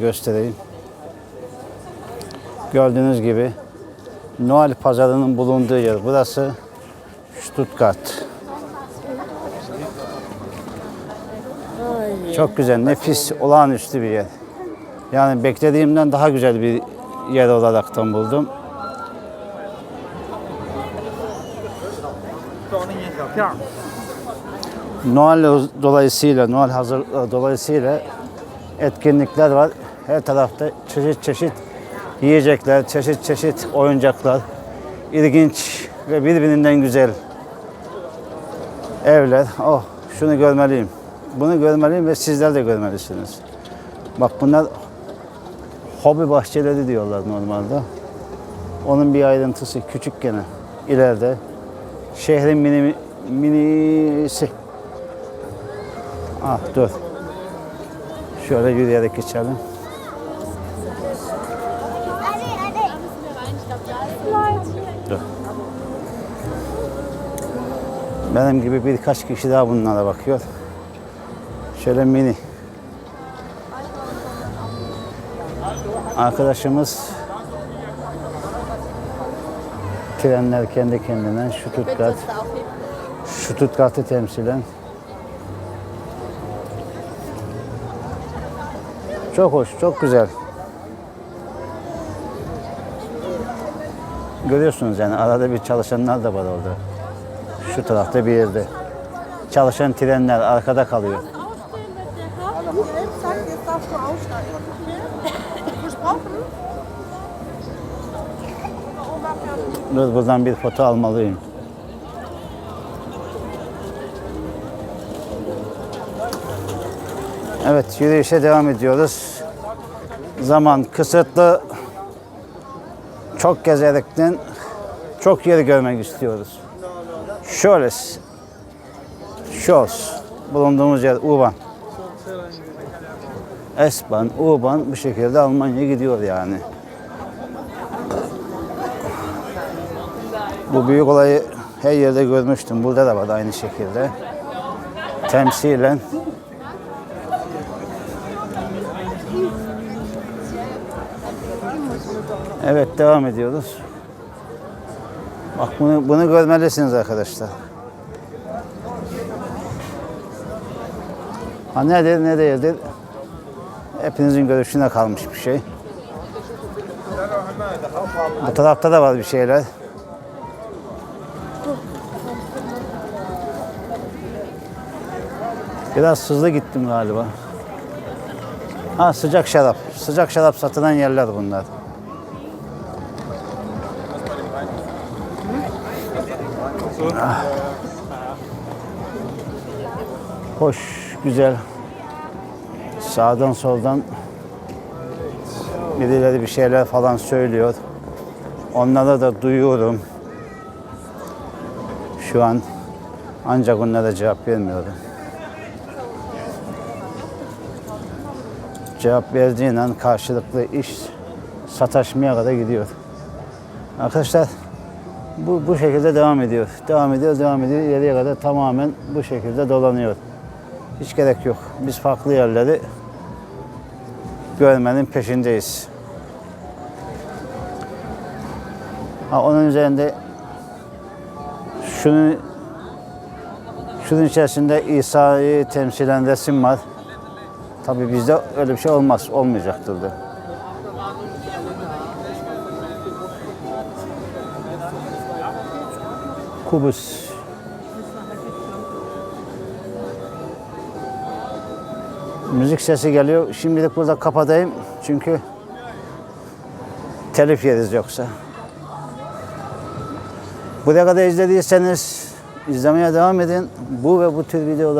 göstereyim. Gördüğünüz gibi Noel pazarının bulunduğu yer burası Stuttgart. Çok güzel, nefis, olağanüstü bir yer. Yani beklediğimden daha güzel bir yer olaraktan buldum. Noel dolayısıyla, Noel hazır dolayısıyla etkinlikler var. Her tarafta çeşit çeşit yiyecekler, çeşit çeşit oyuncaklar, ilginç ve birbirinden güzel evler. Oh, şunu görmeliyim. Bunu görmeliyim ve sizler de görmelisiniz. Bak bunlar hobi bahçeleri diyorlar normalde. Onun bir ayrıntısı küçük gene ileride. Şehrin mini, minisi. Ah dur. Şöyle yürüyerek geçelim. Benim gibi birkaç kişi daha bunlara bakıyor. Şöyle mini. Arkadaşımız trenler kendi kendine Stuttgart Stuttgart'ı temsilen Çok hoş, çok güzel. Görüyorsunuz yani arada bir çalışanlar da var orada. Şu tarafta bir yerde. Çalışan trenler arkada kalıyor. Dur buradan bir foto almalıyım. Evet yürüyüşe devam ediyoruz. Zaman kısıtlı. Çok gezerekten çok yeri görmek istiyoruz. Şöyle. Şos. Bulunduğumuz yer Uban. Esban, Uban bu şekilde Almanya gidiyor yani. Bu büyük olayı her yerde görmüştüm. Burada da var aynı şekilde. Temsilen Evet devam ediyoruz. Bak bunu, bunu görmelisiniz arkadaşlar. Ha nedir ne değildir? Hepinizin görüşüne kalmış bir şey. Bu tarafta da var bir şeyler. Biraz hızlı gittim galiba. Ha sıcak şarap. Sıcak şarap satılan yerler bunlar. Hoş, güzel. Sağdan soldan birileri bir şeyler falan söylüyor. Onlara da duyuyorum. Şu an ancak onlara cevap vermiyorum. Cevap verdiğin an karşılıklı iş sataşmaya kadar gidiyor. Arkadaşlar bu, bu şekilde devam ediyor. Devam ediyor, devam ediyor. İleriye kadar tamamen bu şekilde dolanıyor. Hiç gerek yok. Biz farklı yerleri görmenin peşindeyiz. Ha, onun üzerinde şunun şunun içerisinde İsa'yı temsilen resim var. Tabii bizde öyle bir şey olmaz, olmayacaktır da. Kubus. Müzik sesi geliyor. Şimdilik burada kapatayım çünkü telif yeriz yoksa. Buraya kadar izlediyseniz izlemeye devam edin. Bu ve bu tür videolar